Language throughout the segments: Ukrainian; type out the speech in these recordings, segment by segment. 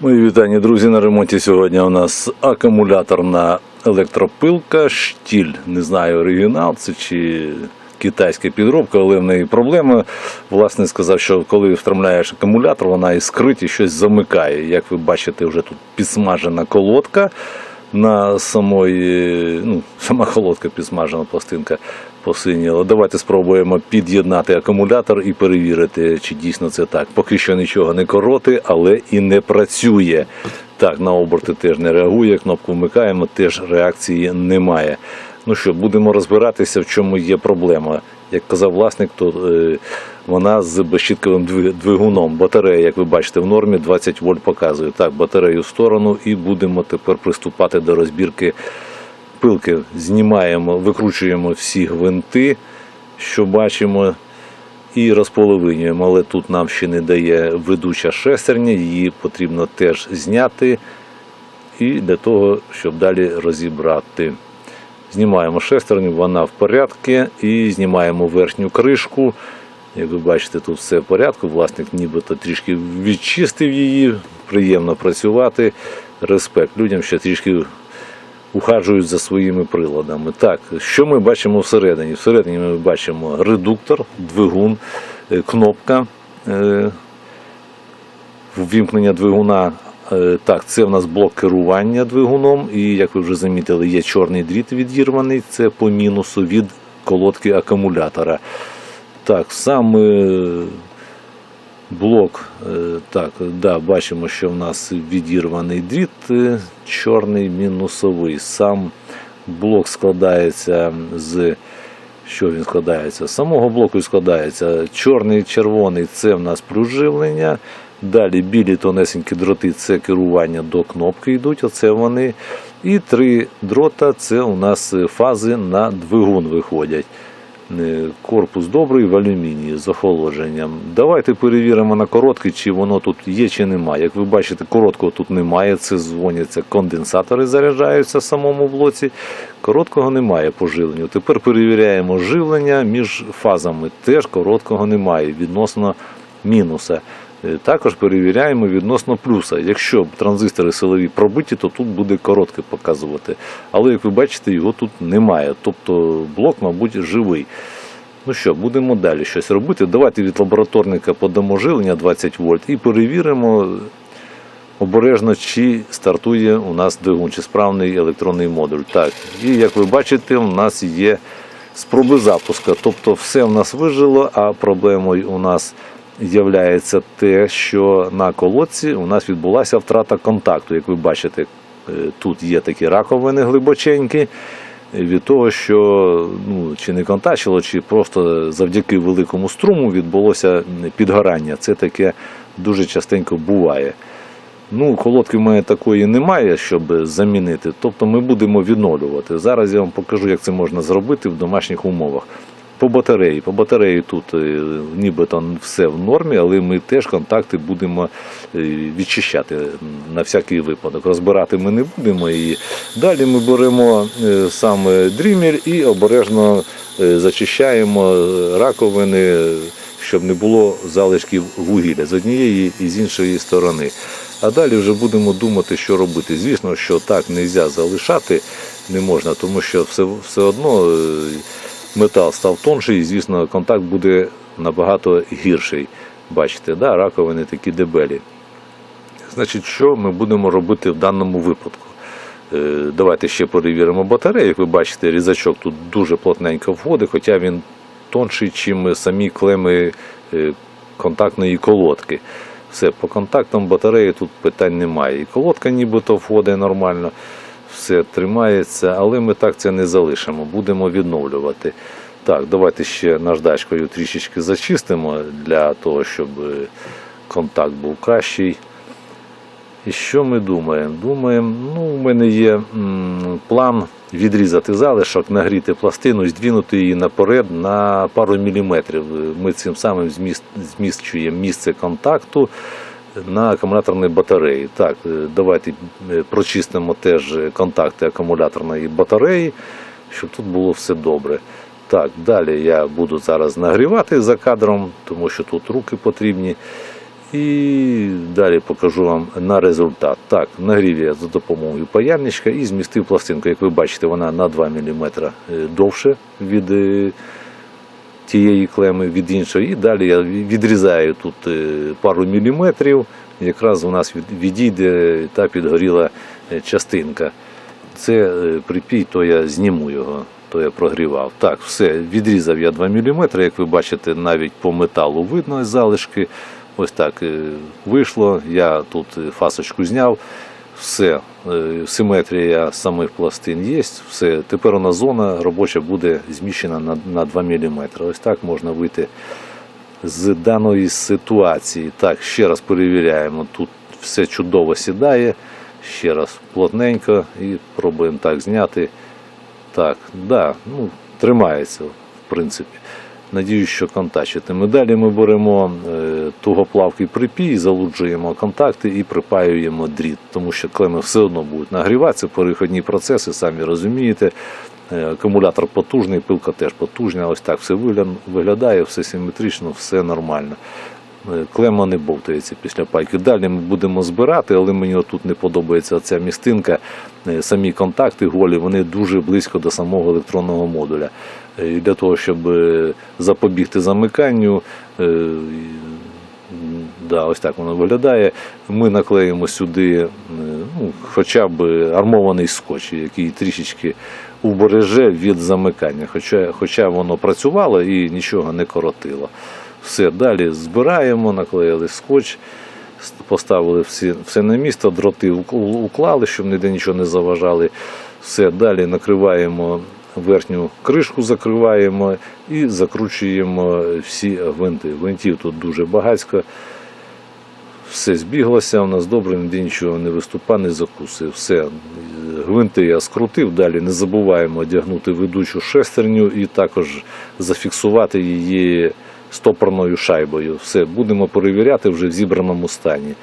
Мої вітання, друзі. На ремонті сьогодні у нас акумуляторна електропилка, штіль. Не знаю, оригінал це чи китайська підробка, але в неї проблема. Власне сказав, що коли втрамляєш акумулятор, вона іскрить і щось замикає. Як ви бачите, вже тут підсмажена колодка. На самої, ну, сама холодка підсмажена пластинка посиніла. Давайте спробуємо під'єднати акумулятор і перевірити, чи дійсно це так. Поки що нічого не короти, але і не працює. Так, на оберти теж не реагує, кнопку вмикаємо, теж реакції немає. Ну що, будемо розбиратися, в чому є проблема. Як казав власник, то е, вона з безщітковим двиг- двигуном. Батарея, як ви бачите, в нормі 20 вольт показує. Так, батарею в сторону і будемо тепер приступати до розбірки пилки. Знімаємо, викручуємо всі гвинти, що бачимо, і розполовинюємо. Але тут нам ще не дає ведуча шестерня, її потрібно теж зняти і для того, щоб далі розібрати. Знімаємо шестерню, вона в порядку, і знімаємо верхню кришку. Як ви бачите, тут все в порядку. Власник нібито трішки відчистив її, приємно працювати. Респект людям, що трішки ухажують за своїми приладами. Так, що ми бачимо всередині? Всередині ми бачимо редуктор, двигун, е, кнопка е, ввімкнення двигуна. Е, Так, це в нас блок керування двигуном, і як ви вже замітили, є чорний дріт відірваний, це по мінусу від колодки акумулятора. Так, сам блок, е, так, да, бачимо, що в нас відірваний дріт, е, чорний мінусовий. Сам блок складається з. Що він складається? Самого блоку складається чорний, червоний це в нас пруживлення. Далі білі тонесенькі дроти це керування до кнопки йдуть, оце вони. І три дрота це у нас фази на двигун виходять. Е, Корпус добрий в алюмінії з охолодженням. Давайте перевіримо на короткий, чи воно тут є, чи немає. Як ви бачите, короткого тут немає. Це дзвоняться конденсатори, заряджаються в самому блоці. Короткого немає по живленню. Тепер перевіряємо живлення між фазами. Теж короткого немає відносно мінуса. Е, Також перевіряємо відносно плюса. Якщо транзистори силові пробиті, то тут буде коротке показувати. Але як ви бачите, його тут немає. Тобто блок, мабуть, живий. Ну що, будемо далі щось робити. Давайте від лабораторника подамо живлення 20 вольт і перевіримо обережно, чи стартує у нас двигун, чи справний електронний модуль. Так, і як ви бачите, у нас є спроби запуска. Тобто все в нас вижило, а проблемою у нас являється те, що на колодці у нас відбулася втрата контакту. Як ви бачите, е, тут є такі раковини глибоченькі. Від того, що ну, чи не контачило, чи просто завдяки великому струму відбулося підгорання. Це таке дуже частенько буває. Ну, колодки в мене такої немає, щоб замінити. Тобто ми будемо відновлювати. Зараз я вам покажу, як це можна зробити в домашніх умовах. По батареї. По батареї тут е, нібито все в нормі, але ми теж контакти будемо е, відчищати на всякий випадок. Розбирати ми не будемо. І далі ми беремо е, саме дрімель і обережно зачищаємо раковини, щоб не було залишків вугілля з однієї і з іншої сторони. А далі вже будемо думати, що робити. Звісно, що так не можна залишати не можна, тому що все, все одно метал став тонший, звісно, контакт буде набагато гірший. Бачите, да, раковини такі дебелі. Значить, що ми будемо робити в даному випадку? Е, Давайте ще перевіримо батарею. Як ви бачите, різачок тут дуже плотненько входить, хоча він тонший, ніж самі клеми е, контактної колодки. Все, по контактам батареї тут питань немає. І колодка нібито входить нормально, все тримається, але ми так це не залишимо, будемо відновлювати. Так, давайте ще наждачкою трішечки зачистимо для того, щоб е, контакт був кращий. І що ми думаємо? Думаємо, ну, у мене є план відрізати залишок, нагріти пластину і здвинути її наперед на пару міліметрів. Ми цим самим зміщуємо місце контакту на акумуляторній батареї. Так, е, давайте е, прочистимо теж контакти акумуляторної батареї, щоб тут було все добре. Так, далі я буду зараз нагрівати за кадром, тому що тут руки потрібні. І далі покажу вам на результат. Так, нагрів я за допомогою паяльничка і змістив пластинку. Як ви бачите, вона на 2 мм довше від е, тієї клеми від іншої. І далі я відрізаю тут е, пару міліметрів. Якраз у нас відійде та підгоріла е, частинка. Це е, припій, то я зніму його, то я прогрівав. Так, все, відрізав я 2 мм, як ви бачите, навіть по металу видно залишки. Ось так вийшло. Я тут фасочку зняв. Все, е, симетрія самих пластин є. Все, тепер вона зона робоча буде зміщена на, на 2 мм. Ось так можна вийти з даної ситуації. Так, ще раз перевіряємо. Тут все чудово сідає. Ще раз плотненько і пробуємо так зняти. Так, да, ну, тримається, в принципі. Надіюсь, що контачитиме. Далі ми беремо е, тугоплавкий припій, залуджуємо контакти і припаюємо дріт, тому що клеми все одно будуть нагріватися, перехідні процеси, самі розумієте. Е, Акумулятор потужний, пилка теж потужна. Ось так все виглядає, все симетрично, все нормально. Е, Клема не бовтається після пайки. Далі ми будемо збирати, але мені отут не подобається ця містинка. Е, Самі контакти голі, вони дуже близько до самого електронного модуля. Е, І для того, щоб запобігти замиканню, да, ось так воно виглядає. Ми наклеїмо сюди ну, хоча б армований скотч, який трішечки убереже від замикання. Хоча, хоча воно працювало і нічого не коротило. Все, далі збираємо, наклеїли скотч, поставили всі, все на місце, дроти уклали, щоб ніде нічого не заважали. Все, далі накриваємо верхню кришку, закриваємо і закручуємо всі гвинти. Гвинтів тут дуже багатько. Все збіглося, у нас добре, ніде нічого не виступа, не закусив. Все, гвинти я скрутив, далі не забуваємо одягнути ведучу шестерню і також зафіксувати її стопорною шайбою. Все, будемо перевіряти вже в зібраному стані.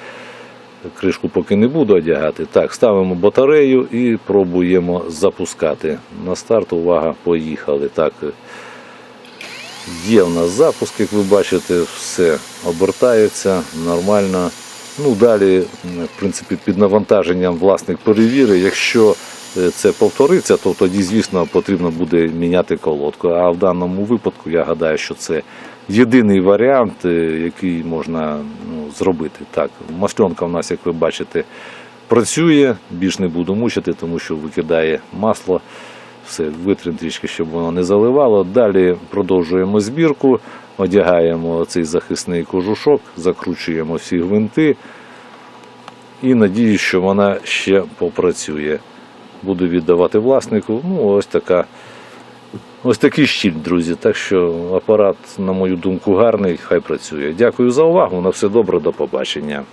Кришку поки не буду одягати. Так, ставимо батарею і пробуємо запускати. На старт, увага, поїхали. Так, Є в нас запуск, як ви бачите, все обертається нормально. Ну, далі, в принципі, під навантаженням власник перевірить. Якщо е, це повториться, то тоді, звісно, потрібно буде міняти колодку. А в даному випадку я гадаю, що це єдиний варіант, е, який можна ну, зробити. Так, масленка в нас, як ви бачите, працює, більш не буду мучити, тому що викидає масло. Все, витрим трішки, щоб воно не заливало. Далі продовжуємо збірку, одягаємо цей захисний кожушок, закручуємо всі гвинти і надіюсь, що вона ще попрацює. Буду віддавати власнику. Ну, ось така. Ось такий щіль, друзі. Так що апарат, на мою думку, гарний, хай працює. Дякую за увагу. На все добре, до побачення.